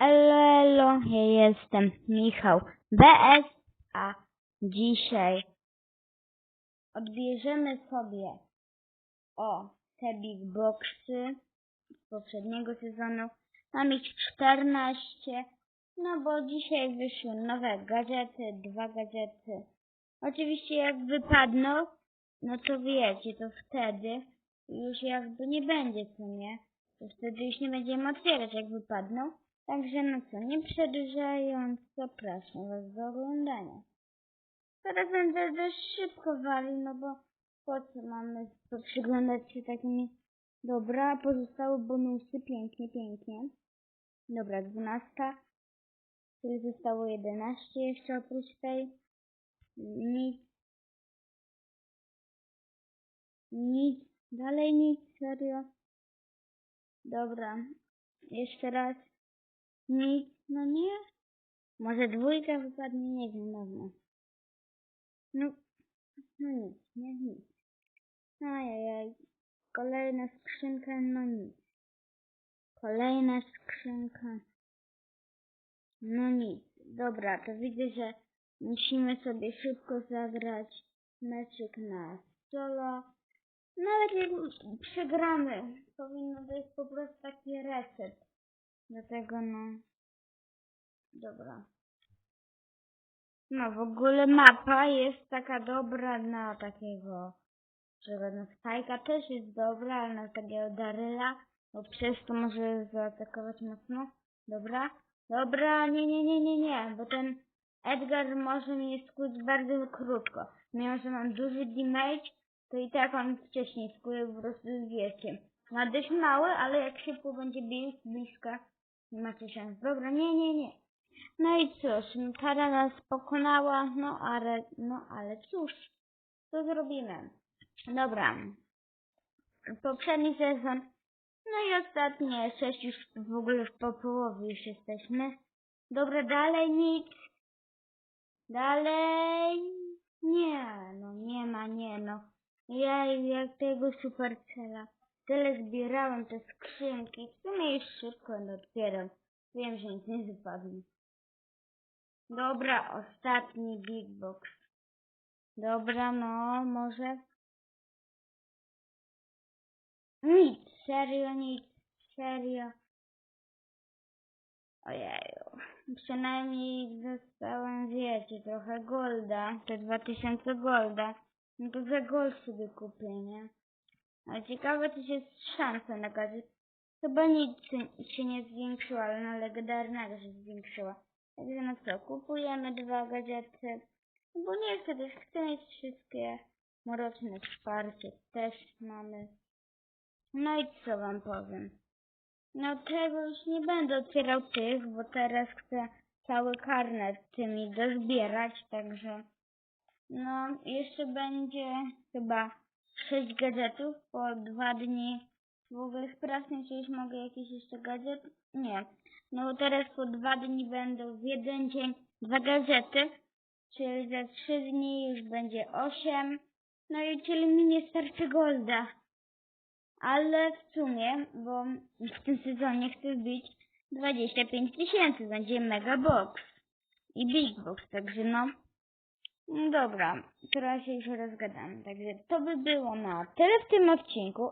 Elo, ja jestem Michał BS, a dzisiaj odbierzemy sobie o te big boxy z poprzedniego sezonu. Mam ich 14, no bo dzisiaj wyszły nowe gadżety, dwa gadżety. Oczywiście jak wypadną, no to wiecie, to wtedy już jakby nie będzie, co nie? To wtedy już nie będziemy otwierać, jak wypadną. Także no co, nie przedłużając, zapraszam Was do oglądania. Teraz będę dość szybko walił, no bo po co mamy przyglądać się takimi... Dobra, pozostałe bonusy, pięknie, pięknie. Dobra, 12. Czyli zostało 11 jeszcze oprócz tej. Nic. Nic. Dalej nic, serio. Dobra. Jeszcze raz. Nic. No nie. Może dwójka wypadnie, nie wiem, dobra. No. No nic, nie nic. Ajajaj. Kolejna skrzynka, no nic. Kolejna skrzynka. No nic. Dobra, to widzę, że musimy sobie szybko zagrać meczyk na solo. Nawet jak przegramy, powinno jest po prostu taki reset. Dlatego no. Dobra. No w ogóle mapa jest taka dobra na takiego że no Spajka też jest dobra, ale na takiego Daryla, bo przez to może zaatakować mocno. Dobra. Dobra, nie, nie, nie, nie, nie, bo ten Edgar może mnie skuć bardzo krótko. Mimo, że mam duży damage, to i tak on wcześniej skuje po prostu z wiekiem. Ma dość mały, ale jak szybko będzie bił z bliska, nie macie szans. Dobra, nie, nie, nie. No i cóż, Tara nas pokonała, no ale, no ale cóż, co zrobimy? Dobra. Poprzedni sezon. No i ostatnie sześć już w ogóle już po połowie już jesteśmy. Dobra, dalej nic. Dalej. Nie, no nie ma, nie no. Ja jak tego supercela. Tyle zbierałem te skrzynki. W sumie już szybko otwieram. Wiem, że nic nie wypadnie. Dobra, ostatni big box. Dobra, no, może nic, serio nic, serio. Ojeju. Przynajmniej dostałem, wiecie, trochę golda, te 2000 golda. No to za gold sobie kupię, nie? Ale ciekawe, czy się szansa na gadżet. Chyba nic się nie zwiększyła, ale na legendarnego się zwiększyła. Także no co, kupujemy dwa gadżety. Bo nie chcę też, chcę mieć wszystkie mroczne wsparcie. Też mamy. No i co wam powiem? No tego już nie będę otwierał tych, bo teraz chcę cały karnet tymi dozbierać, także no jeszcze będzie chyba 6 gadżetów po dwa dni. W ogóle sprawdźmy, czy już mogę jakiś jeszcze gadżet? Nie. No bo teraz po dwa dni będą w jeden dzień dwa gadżety, czyli za trzy dni już będzie 8. No i czyli mi nie starczy golda ale w sumie, bo w tym sezonie chcę wbić 25 tysięcy, będzie mega box i big box, także no. No Dobra, teraz się już rozgadamy, także to by było na tyle w tym odcinku.